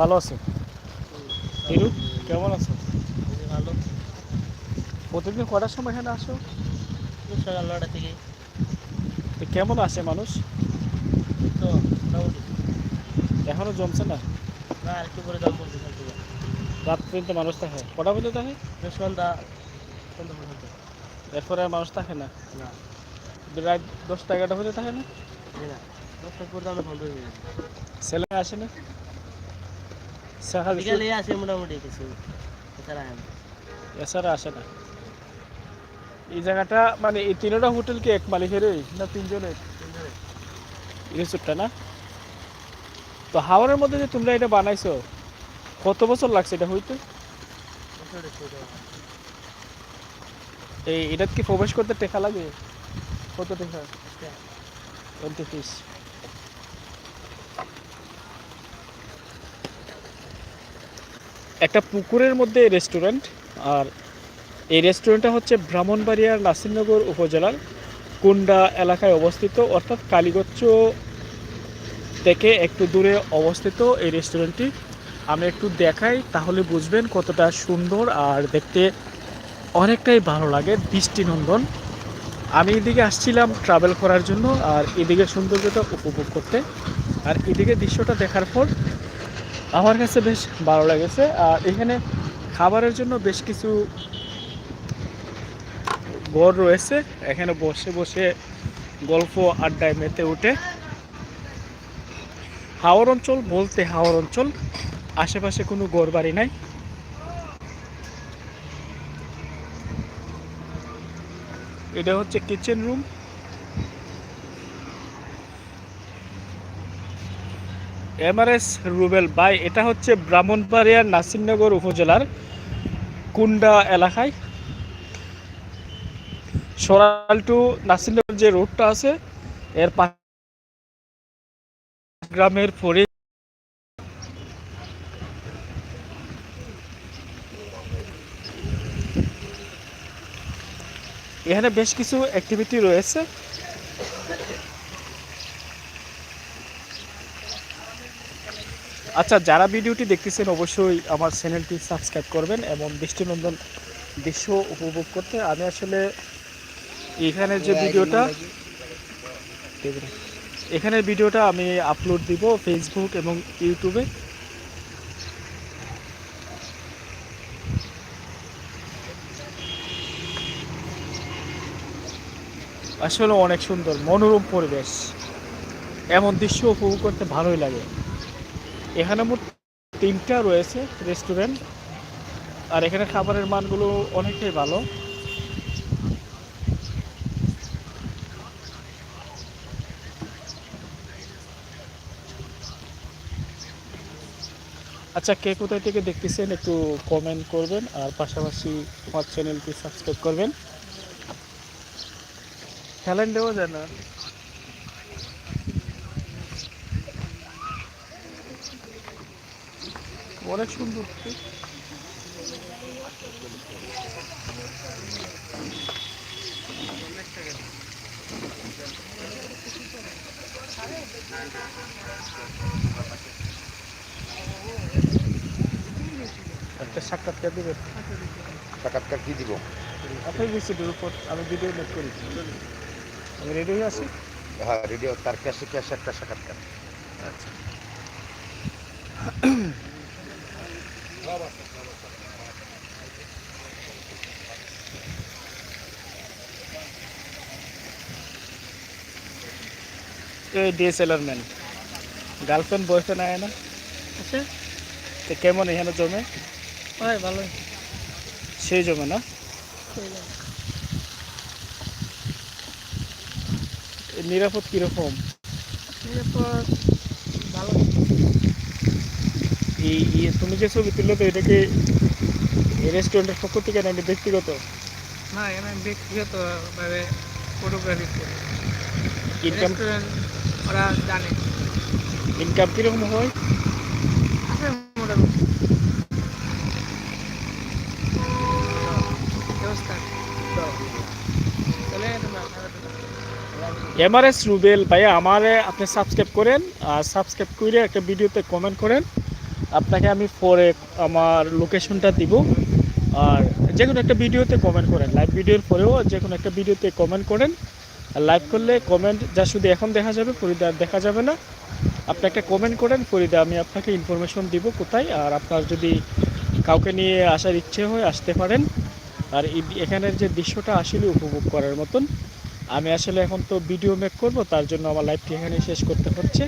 ভালো আছো। হিরু কেমন আছো? ভালো। প্রতিদিন কটার সময় এখানে আসো? সকাল নটা থেকে। তো কেমন আসে মানুষ? তো মোটামুটি। এখনও জমছে না? না আর একটু করে জল পড়ছে রাত পর্যন্ত মানুষ থাকে। কটা পর্যন্ত থাকে সন্ধ্যা সন্ধ্যা পর্যন্ত। এরপরে আর মানুষ থাকে না? না। রাত দশটা এগারোটা পর্যন্ত থাকে না না দশটা পর্যন্ত আমরা বন্ধ হয়ে ছেলে আসে না? সকাল বিকালে আসে মোটামুটি কিছু। এছাড়া এছাড়া আসে না। এই জায়গাটা মানে এই তিনটা হোটেল কি এক মালিকেরই না তিনজনের? তিনজনে। রিসোর্টটা না? তো হাওড়ের মধ্যে যে তোমরা এটা বানাইছো কত বছর লাগছে এটা হইতে। এই এটা কি প্রবেশ করতে টেকা লাগে? কত টাকা? একটা পুকুরের মধ্যে রেস্টুরেন্ট আর এই রেস্টুরেন্টটা হচ্ছে ব্রাহ্মণবাড়িয়ার নাসিরনগর উপজেলার কুন্ডা এলাকায় অবস্থিত, অর্থাৎ কালীগচ্ছ থেকে একটু দূরে অবস্থিত এই রেস্টুরেন্টটি আমি একটু দেখাই, তাহলে বুঝবেন কতটা সুন্দর আর দেখতে অনেকটাই ভালো লাগে, দৃষ্টিনন্দন। আমি এদিকে আসছিলাম ট্রাভেল করার জন্য, আর এদিকে সৌন্দর্যটা উপভোগ করতে। আর এদিকে দৃশ্যটা দেখার পর আমার কাছে বেশ ভালো লেগেছে। আর এখানে খাবারের জন্য বেশ কিছু ঘর রয়েছে। এখানে বসে বসে গল্প আড্ডায় মেতে উঠে। হাওর অঞ্চল বলতে হাওর অঞ্চল। আশেপাশে কোনো ঘর বাড়ি নাই। এটা হচ্ছে kitchen room M R S Rubel by এটা হচ্ছে ব্রাহ্মণবাড়িয়ার নাসিরনগর উপজেলার কুন্ডা এলাকায়। সরাল টু নাসিরনগর যে রোডটা আছে, এর গ্রামের পরে এখানে বেশ কিছু অ্যাক্টিভিটি রয়েছে। আচ্ছা যারা ভিডিওটি দেখতেছেন অবশ্যই আমার চ্যানেলটি সাবস্ক্রাইব করবেন এবং দৃষ্টিনন্দন দৃশ্য উপভোগ করতে। আমি আসলে এখানে যে ভিডিওটা, এখানের ভিডিওটা আমি আপলোড দিব ফেসবুক এবং ইউটিউবে আসলে অনেক সুন্দর, মনোরম পরিবেশ। এমন দৃশ্য উপভোগ করতে ভালোই লাগে। এখানে মোট তিনটা রয়েছে রেস্টুরেন্ট আর এখানে খাবারের মানগুলো অনেকটাই ভালো। আচ্ছা কে কোথায় থেকে দেখতেছেন একটু কমেন্ট করবেন, আর পাশাপাশি আমার চ্যানেলটি সাবস্ক্রাইব করবেন। খেলেন দেওয়া যায় না অনেক সুন্দর একটা সাক্ষাৎকার দেবেন সাক্ষাৎকার কি দিব? আপনার উপর আমি ভিডিও মেক করি। আমি রেডি হয়ে আছি? হ্যাঁ রেডিও তার ক্যাশে ক্যাশে একটা সাক্ষাৎকার? আচ্ছা। ডিএসএলআর ম্যান গার্লফ্রেন্ড বয়ফ্রেন্ড আয় না। আচ্ছা। তো কেমন এখানে জমে? হয় ভালোই। সেই জমে না? নিরাপদ কীরকম? এরপর ভালো। এই তুমি যে ছবি তুললে তো এটা কি রেস্টুরেন্টের পক্ষ থেকে নাকি ব্যক্তিগত? না এখানে ব্যক্তিগতভাবে ফটোগ্রাফি করি। ইনকাম ওরা জানে। ইনকাম কীরকম হয়? আছে মোটামুটি। এমআরএস রুবেল ভাইয়া আমারে আপনি সাবস্ক্রাইব করেন আর সাবস্ক্রাইব করে একটা ভিডিওতে কমেন্ট করেন। আপনাকে আমি পরে আমার লোকেশনটা দিব। আর যে কোনো একটা ভিডিওতে কমেন্ট করেন লাইভ ভিডিওর পরেও যে কোনো একটা ভিডিওতে কমেন্ট করেন। লাইভ করলে কমেন্ট যা শুধু এখন দেখা যাবে ফরিদা দেখা যাবে না। আপনি একটা কমেন্ট করেন ফরিদা আমি আপনাকে ইনফরমেশন দিব কোথায়। আর আপনার যদি কাউকে নিয়ে আসার ইচ্ছে হয়, আসতে পারেন। আর এখানের যে দৃশ্যটা আসলে উপভোগ করার মতন। আমি আসলে এখন তো ভিডিও মেক করব, তার জন্য আমার লাইভটি এখানে শেষ করতে হচ্ছে।